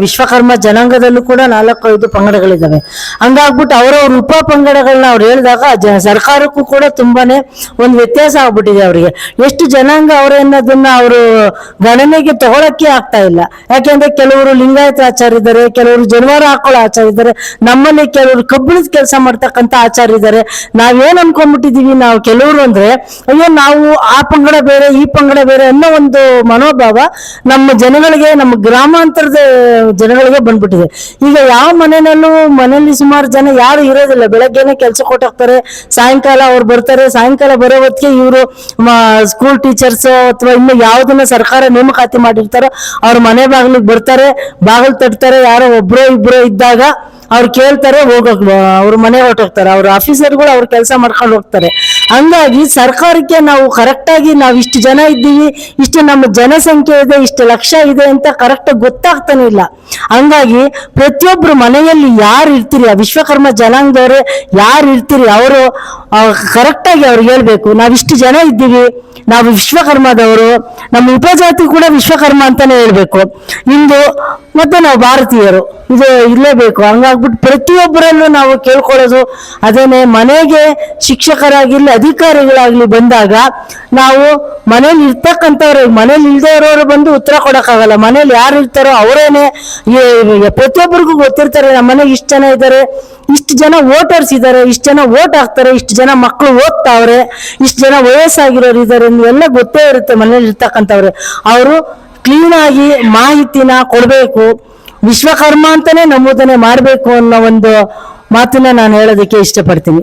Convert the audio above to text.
ವಿಶ್ವಕರ್ಮ ಜನಾಂಗದಲ್ಲೂ ಕೂಡ ನಾಲ್ಕು ಐದು ಪಂಗಡಗಳಿದ್ದಾವೆ. ಹಂಗಾಗ್ಬಿಟ್ಟು ಅವರವ್ರ ಉಪ ಪಂಗಡಗಳನ್ನ ಅವ್ರು ಹೇಳಿದಾಗ ಸರ್ಕಾರಕ್ಕೂ ಕೂಡ ತುಂಬಾನೇ ಒಂದು ವ್ಯತ್ಯಾಸ ಆಗ್ಬಿಟ್ಟಿದೆ ಅವರಿಗೆ. ಎಷ್ಟು ಜನಾಂಗ ಅವರನ್ನೋದನ್ನ ಅವರು ಗಣನೆಗೆ ತಗೊಳಕ್ಕೆ ಆಗ್ತಾ ಇಲ್ಲ. ಯಾಕೆಂದ್ರೆ ಕೆಲವರು ಲಿಂಗಾಯತ ಆಚಾರ ಇದ್ದಾರೆ, ಕೆಲವರು ಜನವಾರ ಹಾಕೊಳ್ಳೋ ಆಚಾರ ಇದ್ದಾರೆ ನಮ್ಮಲ್ಲಿ ಕೆಲವರು ಕಬ್ಬಿಣದ ಕೆಲಸ ಮಾಡ್ತಕ್ಕಂಥ ಆಚಾರ ಇದ್ದಾರೆ. ನಾವೇನ್ ಅನ್ಕೊಂಡ್ಬಿಟ್ಟಿದೀವಿ ನಾವು ಕೆಲವರು ಅಂದ್ರೆ, ಅಯ್ಯೋ ನಾವು ಆ ಪಂಗಡ ಬೇರೆ, ಈ ಪಂಗಡ ಬೇರೆ ಅನ್ನೋ ಒಂದು ಮನೋಭಾವ ನಮ್ಮ ಜನಗಳಿಗೆ, ನಮ್ಮ ಗ್ರಾಮಾಂತರದ ಜನಗಳಿಗೆ ಬಂದ್ಬಿಟ್ಟಿದೆ. ಈಗ ಯಾವ ಮನೆಯಲ್ಲೂ ಮನೆಯಲ್ಲಿ ಸುಮಾರು ಜನ ಯಾರು ಇರೋದಿಲ್ಲ. ಬೆಳಗ್ಗೆನೆ ಕೆಲಸ ಕೊಟ್ಟೋಗ್ತಾರೆ ಸಾಯಂಕಾಲ ಅವ್ರು ಬರ್ತಾರೆ. ಸಾಯಂಕಾಲ ಬರೋ ಹೊತ್ತಿಗೆ ಇವರು ಸ್ಕೂಲ್ ಟೀಚರ್ಸ್ ಅಥವಾ ಇನ್ನು ಯಾವ್ದನ್ನ ಸರ್ಕಾರ ನೇಮಕಾತಿ ಮಾಡಿರ್ತಾರೋ ಅವ್ರ ಮನೆ ಬಾಗಿಲಿಗೆ ಬರ್ತಾರೆ. ಬಾಗಿಲು ತಟ್ತಾರೆ. ಯಾರೋ ಒಬ್ರೋ ಇಬ್ರೋ ಇದ್ದಾಗ ಅವ್ರು ಕೇಳ್ತಾರೆ, ಹೋಗಕ್, ಅವ್ರ ಮನೆ ಹೊರಟೋಗ್ತಾರೆ. ಅವ್ರ ಆಫೀಸರ್ಗಳು ಅವ್ರ ಕೆಲಸ ಮಾಡ್ಕೊಂಡು ಹೋಗ್ತಾರೆ. ಹಂಗಾಗಿ ಸರ್ಕಾರಕ್ಕೆ ನಾವು ಕರೆಕ್ಟಾಗಿ ನಾವು ಇಷ್ಟು ಜನ ಇದ್ದೀವಿ, ಇಷ್ಟು ನಮ್ಮ ಜನಸಂಖ್ಯೆ ಇದೆ, ಇಷ್ಟು ಲಕ್ಷ ಇದೆ ಅಂತ ಕರೆಕ್ಟ್ ಗೊತ್ತಾಗ್ತಾನೆ ಇಲ್ಲ. ಹಂಗಾಗಿ ಪ್ರತಿಯೊಬ್ಬರು ಮನೆಯಲ್ಲಿ ಯಾರು ಇರ್ತೀರಿ? ಆ ವಿಶ್ವಕರ್ಮ ಜನಾಂಗದವ್ರೆ ಯಾರು ಇರ್ತೀರಿ? ಅವರು ಕರೆಕ್ಟಾಗಿ ಅವ್ರಿಗೆ ಹೇಳ್ಬೇಕು. ನಾವು ಇಷ್ಟು ಜನ ಇದ್ದೀವಿ, ನಾವು ವಿಶ್ವಕರ್ಮದವರು, ನಮ್ಮ ಉಪಜಾತಿ ಕೂಡ ವಿಶ್ವಕರ್ಮ ಅಂತಾನೆ ಹೇಳ್ಬೇಕು. ಇಂದು ಮತ್ತೆ ನಾವು ಭಾರತೀಯರು, ಇದು ಇರಲೇಬೇಕು. ಹಂಗಾಗ್ಬಿಟ್ಟು ಪ್ರತಿಯೊಬ್ಬರಲ್ಲೂ ನಾವು ಕೇಳ್ಕೊಳ್ಳೋದು ಅದೇನೆ ಮನೆಗೆ ಶಿಕ್ಷಕರಾಗಿರ್ಲಿ ಅಧಿಕಾರಿಗಳಾಗ್ಲಿ ಬಂದಾಗ ನಾವು ಮನೇಲಿ ಇರ್ತಕ್ಕಂಥವ್ರು, ಮನೇಲಿ ಇಲ್ದೇ ಇರೋರು ಬಂದು ಉತ್ತರ ಕೊಡಕ್ಕಾಗಲ್ಲ. ಮನೇಲಿ ಯಾರು ಇರ್ತಾರೋ ಅವರೇನೆ ಪ್ರತಿಯೊಬ್ಬರಿಗೂ ಗೊತ್ತಿರ್ತಾರೆ, ನಮ್ಮ ಮನೆಗೆ ಇಷ್ಟು ಜನ ಇದ್ದಾರೆ ಇಷ್ಟು ಜನ ವೋಟರ್ಸ್ ಇದ್ದಾರೆ ಇಷ್ಟು ಜನ ವೋಟ್ ಹಾಕ್ತಾರೆ, ಇಷ್ಟು ಜನ ಮಕ್ಕಳು ಓದ್ತಾವ್ರೆ, ಇಷ್ಟು ಜನ ವಯಸ್ಸಾಗಿರೋರು ಇದ್ದಾರೆ ಎಲ್ಲ ಗೊತ್ತೇ ಇರುತ್ತೆ ಮನೇಲಿ ಇರ್ತಕ್ಕಂಥವ್ರೆ. ಅವರು ಕ್ಲೀನ್ ಆಗಿ ಮಾಹಿತಿನ ಕೊಡಬೇಕು, ವಿಶ್ವಕರ್ಮ ಅಂತಾನೆ ನಮೂದನೆ ಮಾಡಬೇಕು ಅನ್ನೋ ಒಂದು ಮಾತನ್ನ ನಾನು ಹೇಳೋದಕ್ಕೆ ಇಷ್ಟಪಡ್ತೀನಿ.